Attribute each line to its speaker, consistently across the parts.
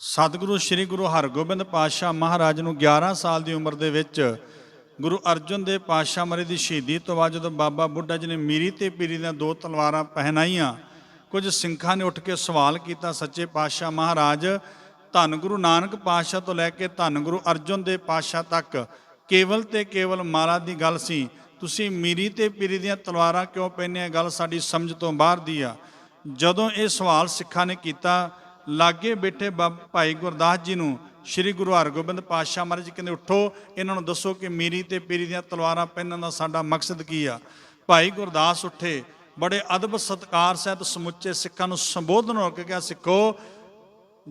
Speaker 1: ਸਤਿਗੁਰੂ ਸ੍ਰੀ ਗੁਰੂ ਹਰਗੋਬਿੰਦ ਪਾਤਸ਼ਾਹ ਮਹਾਰਾਜ ਨੂੰ 11 ਸਾਲ ਦੀ ਉਮਰ ਦੇ ਵਿੱਚ ਗੁਰੂ ਅਰਜਨ ਦੇਵ ਪਾਤਸ਼ਾਹ ਮਰੇ ਦੀ ਸ਼ਹੀਦੀ ਤੋਂ ਬਾਅਦ ਜਦੋਂ ਬਾਬਾ ਬੁੱਢਾ ਜੀ ਨੇ ਮੀਰੀ ਤੇ ਪੀਰੀ ਦੀਆਂ ਦੋ ਤਲਵਾਰਾਂ ਪਹਿਨਾਈਆਂ, ਕੁਝ ਸਿੰਘਾਂ ਨੇ ਉੱਠ ਕੇ ਸਵਾਲ ਕੀਤਾ, ਸੱਚੇ ਪਾਤਸ਼ਾਹ ਮਹਾਰਾਜ, ਧੰਨ ਗੁਰੂ ਨਾਨਕ ਪਾਤਸ਼ਾਹ ਤੋਂ ਲੈ ਕੇ ਧੰਨ ਗੁਰੂ ਅਰਜਨ ਦੇਵ ਪਾਤਸ਼ਾਹ ਤੱਕ ਕੇਵਲ ਤੇ ਕੇਵਲ ਮਾਲਾ ਦੀ ਗੱਲ ਸੀ, ਤੁਸੀਂ ਮੀਰੀ ਤੇ ਪੀਰੀ ਦੀਆਂ ਤਲਵਾਰਾਂ ਕਿਉਂ ਪਹਿਨੀਆਂ? ਗੱਲ ਸਾਡੀ ਸਮਝ ਤੋਂ ਬਾਹਰ ਦੀ ਆ। ਜਦੋਂ ਇਹ ਸਵਾਲ ਸਿੱਖਾਂ ਨੇ ਕੀਤਾ ਲਾਗੇ ਬੈਠੇ ਬਾਬ- ਭਾਈ ਗੁਰਦਾਸ ਜੀ ਨੂੰ ਸ੍ਰੀ ਗੁਰੂ ਹਰਗੋਬਿੰਦ ਪਾਤਸ਼ਾਹ ਮਹਾਰਾਜ ਜੀ ਕਹਿੰਦੇ, ਉੱਠੋ, ਇਹਨਾਂ ਨੂੰ ਦੱਸੋ ਕਿ ਮੀਰੀ ਤੇ ਪੀਰੀ ਦੀਆਂ ਤਲਵਾਰਾਂ ਪਹਿਨਣ ਦਾ ਸਾਡਾ ਮਕਸਦ ਕੀ ਆ? ਭਾਈ ਗੁਰਦਾਸ ਉੱਠੇ, ਬੜੇ ਅਦਬ ਸਤਕਾਰ ਸਹਿਤ ਸਮੁੱਚੇ ਸਿੱਖਾਂ ਨੂੰ ਸੰਬੋਧਨ ਹੋ ਕੇ ਕਿਹਾ, ਸਿੱਖੋ,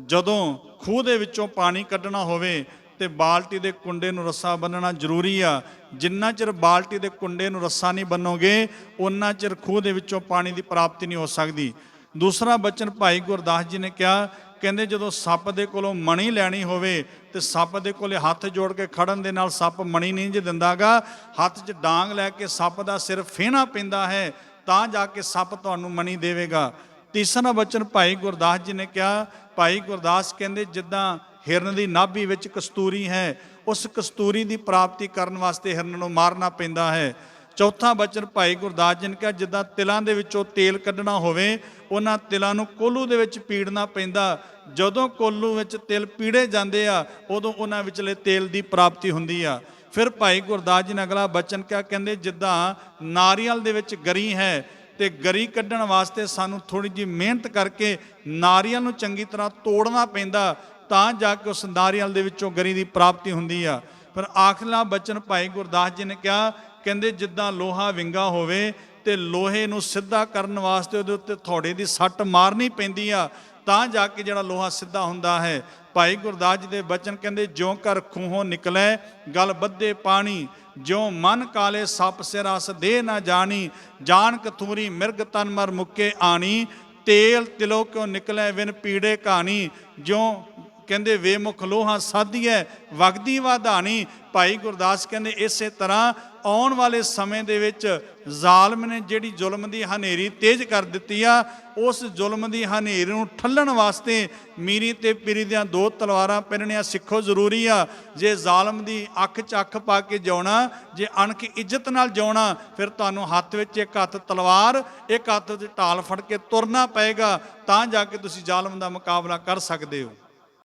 Speaker 1: ਜਦੋਂ ਖੂਹ ਦੇ ਵਿੱਚੋਂ ਪਾਣੀ ਕੱਢਣਾ ਹੋਵੇ ਤੇ ਬਾਲਟੀ ਦੇ ਕੁੰਡੇ ਨੂੰ ਰੱਸਾ ਬੰਨਣਾ ਜ਼ਰੂਰੀ ਆ। ਜਿੰਨਾ ਚਿਰ ਬਾਲਟੀ ਦੇ ਕੁੰਡੇ ਨੂੰ ਰੱਸਾ ਨਹੀਂ ਬੰਨੋਗੇ ਉਨਾ ਚਿਰ ਖੂਹ ਦੇ ਵਿੱਚੋਂ ਪਾਣੀ ਦੀ ਪ੍ਰਾਪਤੀ ਨਹੀਂ ਹੋ ਸਕਦੀ। ਦੂਸਰਾ ਬਚਨ ਭਾਈ ਗੁਰਦਾਸ ਜੀ ਨੇ ਕਿਹਾ, ਕਹਿੰਦੇ ਜਦੋਂ ਸੱਪ ਦੇ ਕੋਲੋਂ ਮਣੀ ਲੈਣੀ ਹੋਵੇ ਤੇ ਸੱਪ ਦੇ ਕੋਲੇ ਹੱਥ ਜੋੜ ਕੇ ਖੜਨ ਦੇ ਨਾਲ ਸੱਪ ਮਣੀ ਨਹੀਂ ਜੇ ਦਿੰਦਾਗਾ, ਹੱਥ 'ਚ ਡਾਂਗ ਲੈ ਕੇ ਸੱਪ ਦਾ ਸਿਰ ਫੇਣਾ ਪੈਂਦਾ ਹੈ, ਤਾਂ ਜਾ ਕੇ ਸੱਪ ਤੁਹਾਨੂੰ ਮਣੀ ਦੇਵੇਗਾ। ਤੀਸਰਾ ਬਚਨ ਭਾਈ ਗੁਰਦਾਸ ਜੀ ਨੇ ਕਿਹਾ, ਭਾਈ ਗੁਰਦਾਸ ਕਹਿੰਦੇ ਜਿੱਦਾਂ ਹਿਰਨ ਦੀ ਨਾਭੀ ਵਿੱਚ ਕਸਤੂਰੀ ਹੈ, ਉਸ ਕਸਤੂਰੀ ਦੀ ਪ੍ਰਾਪਤੀ ਕਰਨ ਵਾਸਤੇ ਹਿਰਨ ਨੂੰ ਮਾਰਨਾ ਪੈਂਦਾ ਹੈ। ਚੌਥਾ ਬਚਨ ਭਾਈ ਗੁਰਦਾਸ ਜੀ ਨੇ ਕਿਹਾ, ਜਿੱਦਾਂ ਤਿਲਾਂ ਦੇ ਵਿੱਚੋਂ ਤੇਲ ਕੱਢਣਾ ਹੋਵੇ, ਉਹਨਾਂ ਤਿਲਾਂ ਨੂੰ ਕੋਲੂ ਦੇ ਵਿੱਚ ਪੀੜਨਾ ਪੈਂਦਾ। ਜਦੋਂ ਕੋਲੂ ਵਿੱਚ ਤਿਲ ਪੀੜੇ ਜਾਂਦੇ ਆ, ਉਦੋਂ ਉਹਨਾਂ ਵਿਚਲੇ ਤੇਲ ਦੀ ਪ੍ਰਾਪਤੀ ਹੁੰਦੀ ਆ। ਫਿਰ ਭਾਈ ਗੁਰਦਾਸ ਜੀ ਨੇ ਅਗਲਾ ਬਚਨ ਕਿਹਾ, ਕਹਿੰਦੇ, ਜਿੱਦਾਂ ਨਾਰੀਅਲ ਦੇ ਵਿੱਚ ਗਰੀ ਹੈ, ਤੇ ਗਰੀ ਕੱਢਣ ਵਾਸਤੇ ਸਾਨੂੰ ਥੋੜੀ ਜਿਹੀ ਮਿਹਨਤ ਕਰਕੇ ਨਾਰੀਅਲ ਨੂੰ ਚੰਗੀ ਤਰ੍ਹਾਂ ਤੋੜਨਾ ਪੈਂਦਾ, ਤਾਂ ਜਾ ਕੇ ਉਸ ਨਾਰੀਅਲ ਦੇ ਵਿੱਚੋਂ ਗਰੀ ਦੀ ਪ੍ਰਾਪਤੀ ਹੁੰਦੀ ਆ। ਪਰ ਆਖਲਾ ਬਚਨ ਭਾਈ ਗੁਰਦਾਸ ਜੀ ਨੇ ਕਿਹਾ ਕਹਿੰਦੇ ਜਿੱਦਾਂ ਲੋਹਾ ਵਿੰਗਾ ਹੋਵੇ ਤੇ ਲੋਹੇ ਨੂੰ ਸਿੱਧਾ ਕਰਨ ਵਾਸਤੇ ਉਹਦੇ ਉੱਤੇ ਥੋੜੇ ਦੀ ਸੱਟ ਮਾਰਨੀ ਪੈਂਦੀ ਆ, ਤਾਂ ਜਾ ਕੇ ਜਿਹੜਾ ਲੋਹਾ ਸਿੱਧਾ ਹੁੰਦਾ ਹੈ। ਭਾਈ ਗੁਰਦਾਸ ਜੀ ਦੇ ਬਚਨ ਕਹਿੰਦੇ, ਜਿਉਂ ਕਰ ਖੂਹੋਂ ਨਿਕਲੇ, ਗਲ ਬੱਧੇ ਪਾਣੀ, ਜਿਉਂ ਮਨ ਕਾਲੇ ਸੱਪ ਸਿਰ ਅਸ ਦੇ ਨਾ ਜਾਣੀ ਜਾਣ ਕਥੂਰੀ ਮਿਰਗ ਤਨ ਮਰ ਮੁੱਕੇ ਆਣੀ, ਤੇਲ ਤਿਲੋ ਕਿਉ ਨਿਕਲੇ ਵਿਨ ਪੀੜੇ ਕਹਾਣੀ, ਜਿਉਂ ਕਹਿੰਦੇ ਵੇਮੁਖ ਲੋਹਾ ਸਾਧੀਐ, ਵਗਦੀ ਵਾਧਾਣੀ। ਭਾਈ ਗੁਰਦਾਸ ਕਹਿੰਦੇ, ਇਸੇ ਤਰ੍ਹਾਂ ਆਉਣ ਵਾਲੇ ਸਮੇਂ ਦੇ ਵਿੱਚ ਜ਼ਾਲਮ ਨੇ ਜਿਹੜੀ ਜ਼ੁਲਮ ਦੀ ਹਨੇਰੀ ਤੇਜ਼ ਕਰ ਦਿੱਤੀ ਆ, ਉਸ ਜ਼ੁਲਮ ਦੀ ਹਨੇਰੀ ਨੂੰ ਠੱਲਣ ਵਾਸਤੇ ਮੀਰੀ ਤੇ ਪੀਰੀ ਦੀਆਂ ਦੋ ਤਲਵਾਰਾਂ ਪਹਿਨਣੀਆਂ ਸਿੱਖੋ ਜ਼ਰੂਰੀ ਆ। ਜੇ ਜ਼ਾਲਮ ਦੀ ਅੱਖ 'ਚ ਅੱਖ ਪਾ ਕੇ ਜਿਉਣਾ, ਜੇ ਅਣਖ ਇੱਜ਼ਤ ਨਾਲ ਜਿਉਣਾ, ਫਿਰ ਤੁਹਾਨੂੰ ਹੱਥ ਵਿੱਚ ਇੱਕ ਹੱਥ ਤਲਵਾਰ, ਇੱਕ ਹੱਥ 'ਚ ਢਾਲ ਫੜ ਕੇ ਤੁਰਨਾ ਪਏਗਾ, ਤਾਂ ਜਾ ਕੇ ਤੁਸੀਂ ਜ਼ਾਲਮ ਦਾ ਮੁਕਾਬਲਾ ਕਰ ਸਕਦੇ ਹੋ।